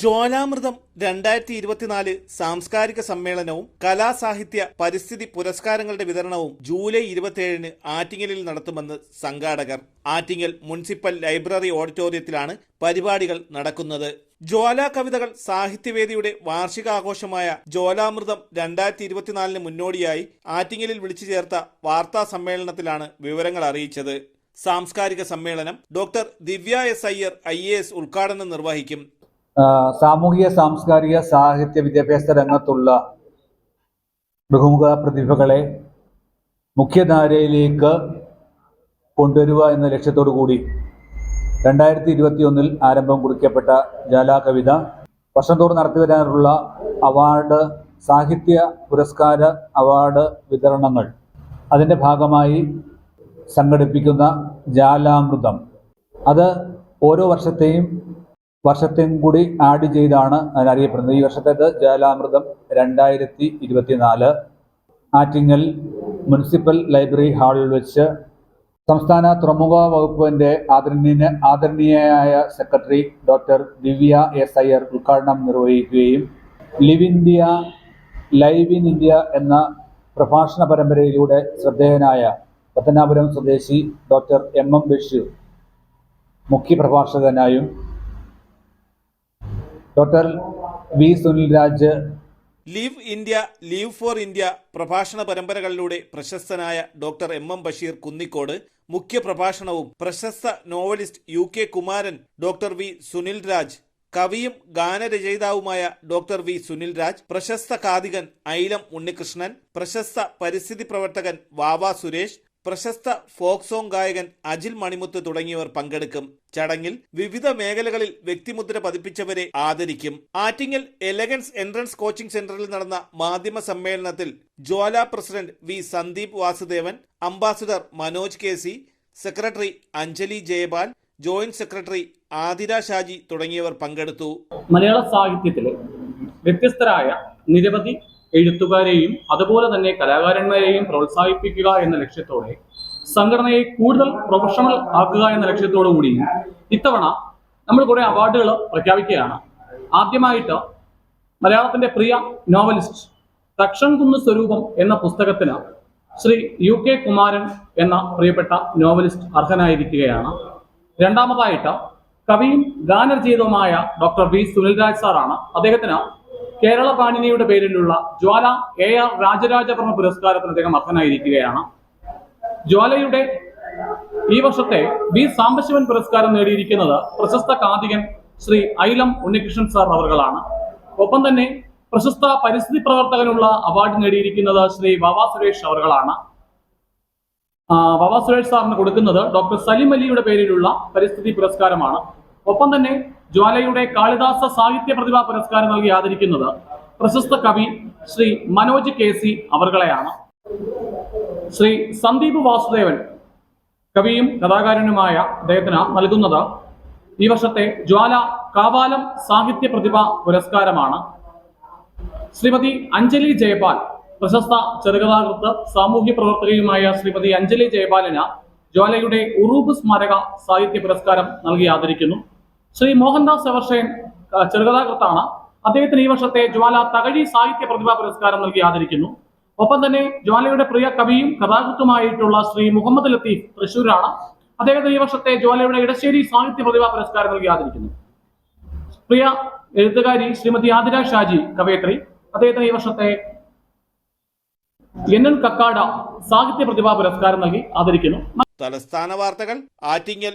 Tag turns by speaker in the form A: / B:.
A: ജ്വാലാമൃതം രണ്ടായിരത്തി ഇരുപത്തിനാല് സാംസ്കാരിക സമ്മേളനവും കലാസാഹിത്യ പരിസ്ഥിതി പുരസ്കാരങ്ങളുടെ വിതരണവും ജൂലൈ ഇരുപത്തിയേഴിന് ആറ്റിങ്ങലിൽ നടത്തുമെന്ന് സംഘാടകർ. ആറ്റിങ്ങൽ മുനിസിപ്പൽ ലൈബ്രറി ഓഡിറ്റോറിയത്തിലാണ് പരിപാടികൾ നടക്കുന്നത്. ജ്വാല കവിതകൾ സാഹിത്യവേദിയുടെ വാർഷികാഘോഷമായ ജ്വാലാമൃതം രണ്ടായിരത്തി ഇരുപത്തിനാലിന് മുന്നോടിയായി ആറ്റിങ്ങലിൽ വിളിച്ചു ചേർത്ത വാർത്താ സമ്മേളനത്തിലാണ് വിവരങ്ങൾ അറിയിച്ചത്. സാംസ്കാരിക സമ്മേളനം doctor Divya S Iyer I A S ഉദ്ഘാടനം നിർവഹിക്കും.
B: സാമൂഹിക സാംസ്കാരിക സാഹിത്യ വിദ്യാഭ്യാസ രംഗത്തുള്ള ബഹുമുഖ പ്രതിഭകളെ മുഖ്യധാരയിലേക്ക് കൊണ്ടുവരിക എന്ന ലക്ഷ്യത്തോടു കൂടി രണ്ടായിരത്തി ഇരുപത്തി ഒന്നിൽ ആരംഭം കുറിക്കപ്പെട്ട ജാല കവിത വർഷം തോറും നടത്തിവരാനുള്ള അവാർഡ് സാഹിത്യ പുരസ്കാര അവാർഡ് വിതരണങ്ങൾ. അതിന്റെ ഭാഗമായി സംഘടിപ്പിക്കുന്ന ജാലാമൃതം. അത് ഓരോ വർഷത്തെയും വർഷത്തെയും കൂടി ആഡ് ചെയ്താണ് അതിനറിയപ്പെടുന്നത് ഈ വർഷത്തേത് ജലാമൃതം രണ്ടായിരത്തി ഇരുപത്തിനാല്. ആറ്റിങ്ങൽ മുനിസിപ്പൽ ലൈബ്രറി ഹാളിൽ വെച്ച് സംസ്ഥാന തുറമുഖ വകുപ്പിന്റെ ആദരണീയ ആദരണീയയായ secretary doctor Divya S Iyer ഉദ്ഘാടനം നിർവഹിക്കുകയും live India live in India എന്ന പ്രഭാഷണ പരമ്പരയിലൂടെ ശ്രദ്ധേയനായ പത്തനാപുരം സ്വദേശി doctor M M Basheer മുഖ്യപ്രഭാഷകനായും doctor V Sunil Raj.
A: Leave India leave for India പ്രഭാഷണ പരമ്പരകളിലൂടെ പ്രശസ്തനായ doctor M M Basheer Kunnicode മുഖ്യ പ്രഭാഷണവും പ്രശസ്ത novelist U K Kumaran doctor V Sunil Raj കവിയും ഗാനരചയിതാവുമായ ഡോക്ടർ വി സുനിൽ രാജ് പ്രശസ്ത കാതികൻ ഐലം ഉണ്ണികൃഷ്ണൻ പ്രശസ്ത പരിസ്ഥിതി പ്രവർത്തകൻ വാവ സുരേഷ് പ്രശസ്ത ഫോക്ക് സോങ് ഗായകൻ അജിൽ മണിമുത്ത് തുടങ്ങിയവർ പങ്കെടുക്കും. ചടങ്ങിൽ വിവിധ മേഖലകളിൽ വ്യക്തിമുദ്ര പതിപ്പിച്ചവരെ ആദരിക്കും. ആറ്റിങ്ങൽ എലഗൻസ് എൻട്രൻസ് കോച്ചിംഗ് സെന്ററിൽ നടന്ന മാധ്യമ സമ്മേളനത്തിൽ Jwala president V Sandeep Vasudevan ambassador Manoj K C secretary Anjali Jayapal joint secretary Athira Shaji തുടങ്ങിയവർ പങ്കെടുത്തു.
C: മലയാള സാഹിത്യത്തിലെ വ്യത്യസ്തരായ നിരവധി എഴുത്തുകാരെയും അതുപോലെ തന്നെ കലാകാരന്മാരെയും പ്രോത്സാഹിപ്പിക്കുക എന്ന ലക്ഷ്യത്തോടെ സംഘടനയെ കൂടുതൽ പ്രൊഫഷണൽ ആക്കുക എന്ന ലക്ഷ്യത്തോടു കൂടി ഇത്തവണ നമ്മൾ കുറെ അവാർഡുകൾ പ്രഖ്യാപിക്കുകയാണ്. ആദ്യമായിട്ട് മലയാളത്തിന്റെ പ്രിയ നോവലിസ്റ്റ് തക്ഷൻ കുന്ന് സ്വരൂപം എന്ന പുസ്തകത്തിന് ശ്രീ യു കെ കുമാരൻ എന്ന പ്രിയപ്പെട്ട നോവലിസ്റ്റ് അർഹനായിരിക്കുകയാണ്. രണ്ടാമതായിട്ട് കവിയും ഗാനരചയിതവുമായ ഡോക്ടർ വി സുനിൽരാജ് സാറാണ്. അദ്ദേഹത്തിന് കേരള പാണിനിയുടെ പേരിലുള്ള ജ്വാല എ ആർ രാജരാജവർമ്മ പുരസ്കാരത്തിന് അദ്ദേഹം അർഹനായിരിക്കുകയാണ്. ജ്വാലയുടെ ഈ വർഷത്തെ ബി സാംബശിവൻ പുരസ്കാരം നേടിയിരിക്കുന്നത് പ്രശസ്ത കാതികൻ ശ്രീ ഐലം ഉണ്ണികൃഷ്ണൻ സാർ അവർകളാണ് ഒപ്പം തന്നെ പ്രശസ്ത പരിസ്ഥിതി പ്രവർത്തകനുള്ള അവാർഡ് നേടിയിരിക്കുന്നത് ശ്രീ വവാ സുരേഷ് അവർകളാണ് വവാ സുരേഷ് സാറിന് കൊടുക്കുന്നത് ഡോക്ടർ സലിം അലിയുടെ പേരിലുള്ള പരിസ്ഥിതി പുരസ്കാരമാണ്. ഒപ്പം തന്നെ ജ്വാലയുടെ കാളിദാസ സാഹിത്യ പ്രതിഭാ പുരസ്കാരം നൽകി ആദരിക്കുന്നത് പ്രശസ്ത കവി ശ്രീ മനോജ് കെ സി അവർകളെയാണ്. ശ്രീ സന്ദീപ് വാസുദേവൻ കവിയും കഥാകാരനുമായ അദ്ദേഹത്തിന് നൽകുന്നത് ഈ വർഷത്തെ ജ്വാല കാവാലം സാഹിത്യ പ്രതിഭ പുരസ്കാരമാണ്. ശ്രീമതി അഞ്ജലി ജയപാൽ പ്രശസ്ത ചെറുകഥാകൃത്ത് സാമൂഹ്യ പ്രവർത്തകയുമായ ശ്രീമതി അഞ്ജലി ജയപാലിന് ജ്വാലയുടെ ഉറൂബ് സ്മാരക സാഹിത്യ പുരസ്കാരം നൽകി ആദരിക്കുന്നു. ശ്രീ മോഹൻദാസ് എവർഷയൻ ആ, ചെറുകഥാകൃത്താണ്. അദ്ദേഹത്തിന് ഈ വർഷത്തെ ജ്വാല തകഴി സാഹിത്യ പ്രതിഭാ പുരസ്കാരം നൽകി ആദരിക്കുന്നു. ഒപ്പം തന്നെ ജ്വാലയുടെ പ്രിയ കവിയും കഥാകൃത്തുമായിട്ടുള്ള ശ്രീ മുഹമ്മദ് ലത്തീഫ് തൃശൂരാണ് അദ്ദേഹത്തിന് ഈ വർഷത്തെ ജ്വാലയുടെ ഇടശ്ശേരി സാഹിത്യ പ്രതിഭാ പുരസ്കാരം നൽകി ആദരിക്കുന്നു. പ്രിയ എഴുത്തുകാരി ശ്രീമതി ആതിര ഷാജി കവയത്രി അദ്ദേഹത്തിന് ഈ വർഷത്തെ എൻ എൻ കക്കാട സാഹിത്യ പ്രതിഭാ പുരസ്കാരം നൽകി ആദരിക്കുന്നു.
A: തലസ്ഥാന വാർത്തകൾ ആറ്റിങ്ങൽ